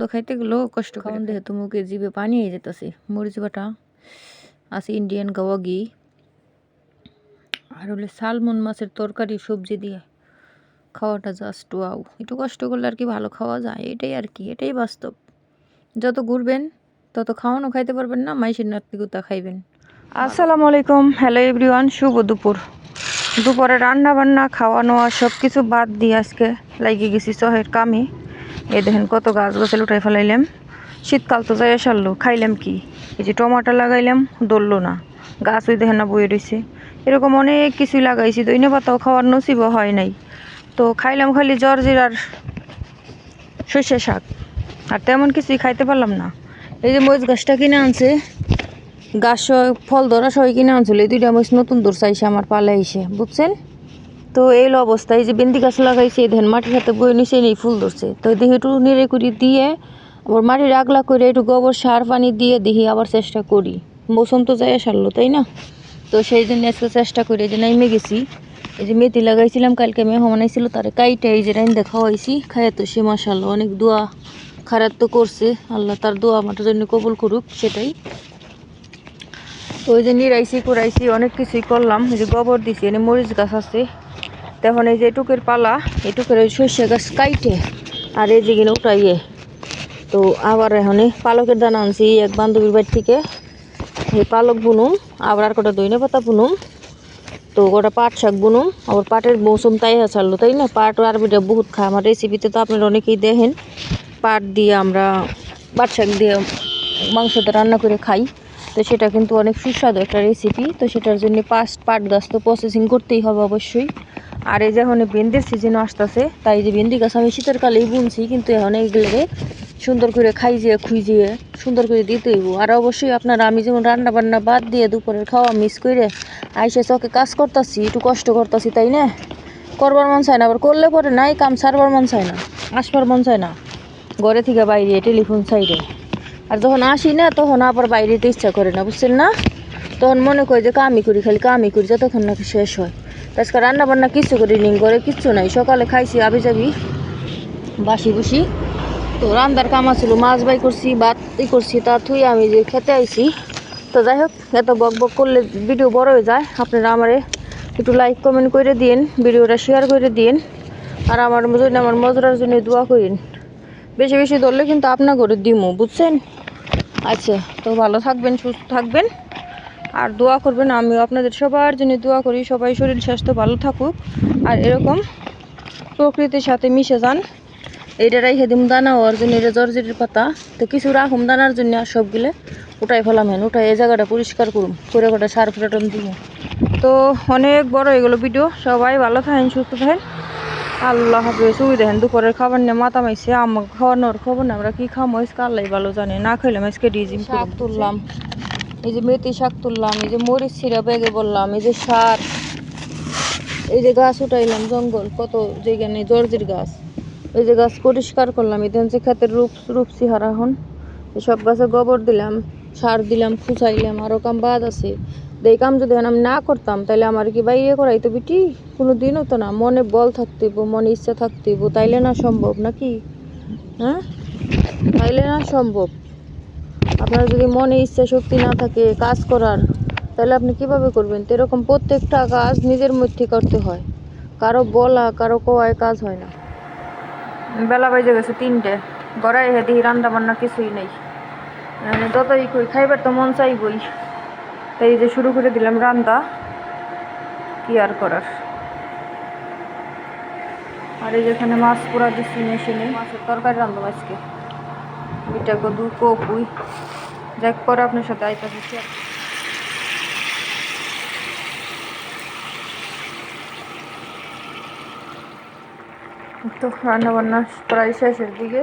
তো খাইতে গেলেও কষ্ট খাওয়ান যেহেতু মুখে জিভে পানি হয়ে যেতেছে মরিচ বাটা আছে ইন্ডিয়ান গাওয়া ঘি আর হলে সালমন মাছের তরকারি সবজি দিয়ে খাওয়াটা জাস্ট ওয়াও একটু কষ্ট করলে আর কি ভালো খাওয়া যায় এটাই আর কি এটাই বাস্তব। যত ঘুরবেন তত খাওয়ানো খাইতে পারবেন না মাইসের নাতিকুতা খাইবেন। আসসালামু আলাইকুম হ্যালো এভরিওয়ান শুভ দুপুর। দুপুরে রান্না বান্না খাওয়া নেওয়া সব কিছু বাদ দিয়ে আজকে লাগিয়ে গেছি শহের কামে। এই দেখেন কত গাছ গাছে উঠাই ফেলাইলাম। শীতকাল তো যাই সারলো, খাইলাম কি? এই যে টমাটো লাগাইলাম দললো না। গাছ ওই দেখেন না বয়ে রয়েছে এরকম অনেক কিছুই লাগাইছি দইনে পাতাও খাওয়ার নসিবও হয় নাই। তো খাইলাম খালি জ্বর জিরার সর্ষে শাক। আর তেমন কিছুই খাইতে পারলাম না। এই যে মরিচ গাছটা কিনে আনছে, গাছ ফল ধরা সবাই কিনে আনছিল। এই দুইটা মরিচ নতুন দূর চাইছে, আমার পালে এসে। বুঝছেন? তো এই হলো অবস্থা যে বেন্দি গাছ লাগাইছে ধান মাটির সাথে বয়ে নিচে নেই ফুল ধরছে। তো দেখি একটু নেড়ে করি দিয়ে, আবার মাটির আগলা করে একটু গোবর, সার, পানি দিয়ে দেখি আবার চেষ্টা করি। মৌসুম তো যাই সারলো তাই না? তো সেই জন্য আজকে চেষ্টা করে যে নাইমে গেছি। এই যে মেথি লাগাইছিলাম, কালকে মেহমান আইছিল তারে কাইটা এই যে রাইন দেখা হয়েছি খাইয়া তো সে মাসাল্লাহ অনেক দোয়া খারাপ তো করছে। আল্লাহ তার দোয়া আমার জন্য কবুল করুক, সেটাই। তো ওই যে নিরাইছি কুড়াইছি, অনেক কিছুই করলাম। যে গোবর দিছি, এনে মরিচ গাছ আছে। তখন এই যে এটুকের পালা, এটুকের ওই সর্ষে গাছ কাইটে, আর এই কিনে উঠাইয়ে তো আবার এখন পালকের দানা আনছি এক বান্ধবীর বাড়ি থেকে। এই পালক বুনুম, আবার আর কটা দইনে পাতা বুনুম, তো গোটা পাট শাক বুনুম। আবার পাটের মৌসুম তাই ছাড়লো, তাই না? পাট আরবিটা বহুত খায়। আমার রেসিপিতে তো আপনারা অনেকেই দেখেন, পাট দিয়ে আমরা পাট শাক দিয়ে মাংসটা রান্না করে খাই। তো সেটা কিন্তু অনেক সুস্বাদু একটা রেসিপি তো সেটার জন্য পাঁচ পাট গাছ তো প্রসেসিং করতেই হবে অবশ্যই। আর এই যে এখন ভেন্দির সিজন আসতেছে, তাই যে ভেন্দি গাছ আমি শীতের কালেই বুনছি, কিন্তু এখন এইগুলোকে সুন্দর করে খাই যেয়ে খুই সুন্দর করে দিতে হইব। আর অবশ্যই আপনারা আমি যেমন রান্না বান্না বাদ দিয়ে দুপুরের খাওয়া মিস করে আইসে চকে কাজ করতেছি, একটু কষ্ট করতেছি, তাই না? করবার মন চায় না, আবার করলে পরে নাই, কাম সারবার মন চায় না, আসবার মন চায় না। ঘরে থেকে বাইরে টেলিফোন সাইডে আর যখন আসি না, তখন আবার বাইরে ইচ্ছা করে না, বুঝছেন না? তখন মনে করে যে কামই করি, খালি কামই করি, যতক্ষণ নাকি শেষ হয়। আজকে রান্না বান্না কিচ্ছু করি নি ঘরে কিচ্ছু নাই। সকালে খাইছি আবি যাবি বাসি বুসি। তো রান্দার কাম আছিল, মাছ বাই করছি, ভাত ই করছি, তা থুই আমি যে খেতে আইছি। তো যাই হোক, এত বক বক করলে ভিডিও বড় হয়ে যায়। আপনারা আমারে একটু লাইক কমেন্ট করে দিন ভিডিওটা শেয়ার করে দিন আর আমার জন্য, আমার মজুরার জন্য দোয়া করেন। বেশি বেশি ধরলে কিন্তু আপনা করে দিমু, বুঝছেন? আচ্ছা তো ভালো থাকবেন, সুস্থ থাকবেন। আর দোয়া করবেন, আমিও আপনাদের সবার জন্য দোয়া করি, সবাই শরীর স্বাস্থ্য ভালো থাকুক। আর এরকম প্রকৃতির সাথে মিশে যান এইটা রাইখে দিম দানা হওয়ার জন্য, এটা জর্জরির পাতা। তো কিছু রাখুম দানার জন্য আর সবগুলো ওটাই ফেলাম হেন উঠাই এই জায়গাটা পরিষ্কার করুম, করে কটা সার ফেরাটন দিব। তো অনেক বড় এগুলো ভিডিও, সবাই ভালো থাকেন, সুস্থ থাকেন। আল্লাহ হাফিজ সুই দেখেন দুপুরের খাবার নিয়ে মাথা মাইছে, আমাকে খাওয়ানোর খবর না, আমরা কী খামো? আজকে আল্লাহ ভালো জানে, না খাইলাম আজকে ডিজিম তুললাম এই যে মেথি শাক তুললাম এই যে মরিচ ছিঁড়া ব্যাগে বললাম এই যে সার এই যে গাছ উঠাইলাম জঙ্গল কত যেখানে জর্জির গাছ। এই যে গাছ পরিষ্কার করলাম এই হচ্ছে ক্ষেতের রূপ রূপসি হন সব গাছে গোবর দিলাম সার দিলাম খুচাইলাম আরও কাম বাদ আছে। তো এই কাম যদি আমি না করতাম তাহলে আমার কি বাইরে করাইতো বিটি? কোনো দিনও তো না মনে বল থাকতে হইবো, মনে ইচ্ছা থাকতে হইবো, তাইলে না সম্ভব নাকি? হ্যাঁ? তাইলে না সম্ভব। আপনার যদি মনে ইচ্ছা শক্তি না থাকে কাজ করার, তাহলে আপনি কীভাবে করবেন? তো এরকম প্রত্যেকটা কাজ নিজের মধ্যে করতে হয়। কারও বলা, কারও কোয়ায় কাজ হয় না। বেলা বাজে গেছে তিনটে। গড়াই হে দিহি রান্না বান্না কিছুই নেই। মানে যতই কই খাইবার তো মন চাইবই। তাই যে শুরু করে দিলাম রান্না, কি আর করার? আর এই যেখানে মাছ পোড়া দিচ্ছি মেশিনে। মাছের তরকারি রান্ধব আজকে। বিটা কদু কপুই যাক, পরে আপনার সাথে আইতাছি তো রান্না বান্না প্রায় শেষের দিকে।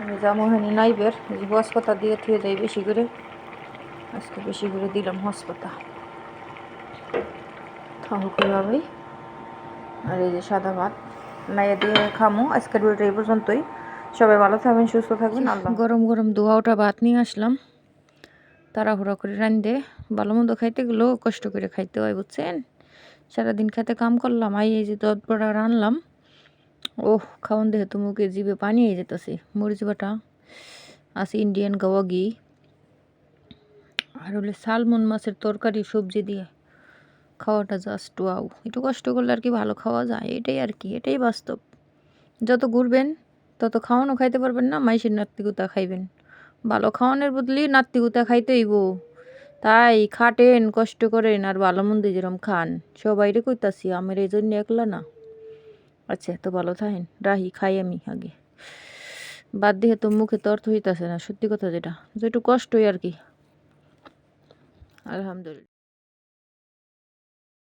আমি হয়নি নাইবের, এই যে হসপাতা দিয়ে থুয়ে যাই বেশি করে। আজকে বেশি করে দিলাম হসপাতা থাকুক এভাবেই আর এই যে সাদা ভাত, নাইয়া দিয়ে খামো। আজকের ভিডিওটা এই পর্যন্তই। সবাই ভালো থাকবেন, সুস্থ থাকবেন, আল্লাহ গরম গরম দোয়া ওটা ভাত নিয়ে আসলাম। তাড়াহুড়া করে রান্ধে ভালো মন্দ খাইতে গেলেও কষ্ট করে খাইতে হয়, বুঝছেন? সারাদিন খেতে কাম করলাম, আই এই যে বড়া রানলাম। ওহ খাওয়ান দেখে তো মুখে জিভে পানি হয়ে যেতেছে। মরিচ বাটা আছে ইন্ডিয়ান গাওয়া ঘি আর হলে সালমন মাছের তরকারি, সবজি দিয়ে খাওয়াটা জাস্ট ওয়াও একটু কষ্ট করলে আর কি ভালো খাওয়া যায়, এটাই আর কি, এটাই বাস্তব। যত ঘুরবেন তত খাওয়ানো খাইতে পারবেন না, মাইসের নাত্তিকুতা খাইবেন। ভালো খাওয়ানোর বদলি নাত্তিকুতা খাইতে হইব। তাই খাটেন, কষ্ট করেন আর ভালো মন্দ যেরকম খান। সবাইরে কইতাছি, আমার এই জন্য একলা না। আচ্ছা তো ভালো থাকেন। রাহি, খাই আমি আগে। বাদ দিয়ে তো মুখে তর্থ হইতাছে না, সত্যি কথা যেটা। যেটু কষ্টই আর কি। আলহামদুলিল্লাহ।